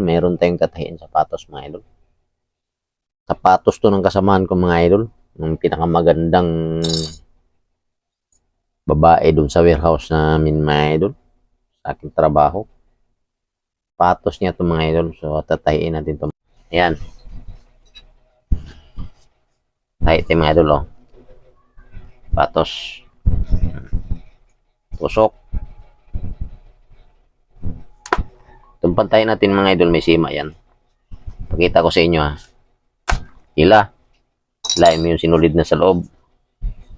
Meron tayong tatahiin sapatos mga idol. Sapatos to ng kasamaan ko mga idol. Yung pinakamagandang babae doon sa warehouse namin mga idol. Sa aking trabaho. Sapatos niya to mga idol. So tatahiin natin to. Ayan. Tahi tayo mga idol oh. Sapatos. Tusok. Itong pantay natin mga idol, may sima yan. Pakita ko sa inyo ha. Hila. Hilahin mo yung sinulid na sa loob.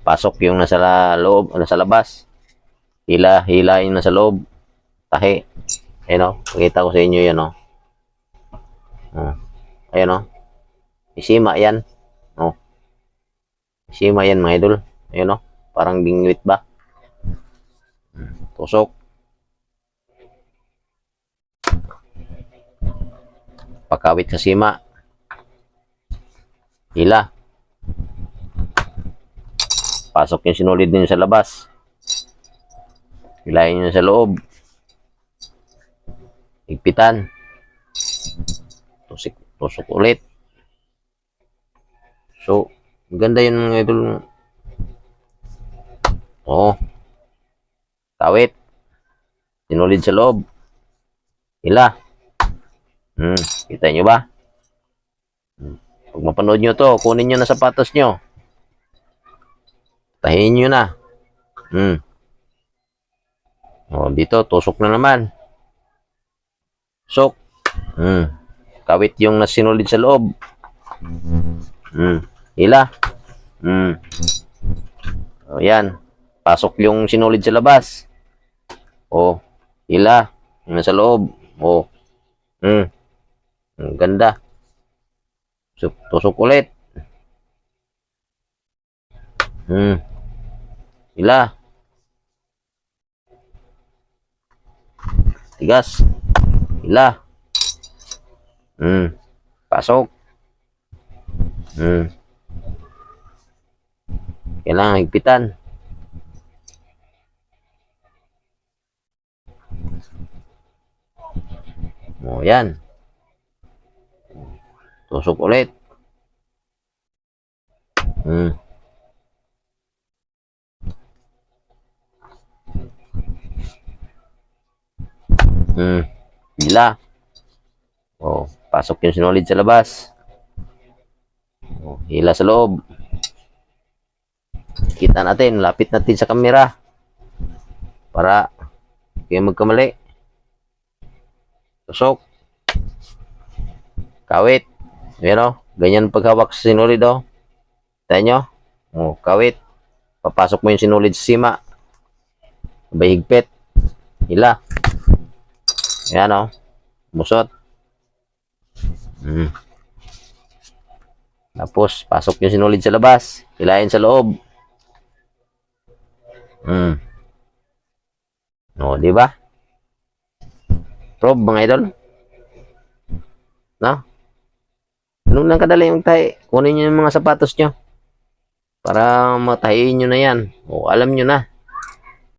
Pasok yung nasa loob, nasa labas. Hila, hila yung nasa loob. Tahi. Ayun o, pakita ko sa inyo yan o. Oh. Ayun o. May sima yan. Oh. May sima yan mga idol. Ayun o. Parang bingwit ba? Tusok. Pakawit sa sima. Hila. Pasok yung sinulid din sa labas. Hilahin nyo sa loob. Higpitan. Tusik, tusok ulit. So, maganda yun mga idol. Oo. Kawit. Sinulid sa loob. Hila. Hmm, kita nyo ba? Hmm. Pag mapanood nyo to, kunin nyo na sapatos nyo. Tahin nyo na. Hmm. O, dito, tusok na naman. Sok. Hmm. Kawit yung nasinulid sa loob. Hmm. Hila. Hmm. O, yan. Pasok yung sinulid sa labas. O, hila. Yung nasa loob. O. Hmm. Ang ganda. Tusok, ulit. Hmm. Hila. Tigas. Hila. Hmm. Pasok. Hmm. Kailangan higpitan. O, yan. Tusok ulit. Hmm. Hmm. Hila. Oh, pasok yung sinulid sa labas. Oh, hila sa loob. Kita natin, lapit natin sa kamera. Para kayo magkamali. Tusok. Kawit. Ayan o. Ganyan paghawak sa sinulid o. Kita nyo? Oh, kawit. Papasok mo yung sinulid sa sima. Sabay higpit. Hila. Ayan o. Musot. Hmm. Tapos, pasok yung sinulid sa labas. Hilahin sa loob. Hmm. O, di ba? Prob, mga idol. No? Ganun lang kadali yung tahi. Kunin nyo yung mga sapatos nyo. Para matahiin nyo na yan. O, alam nyo na.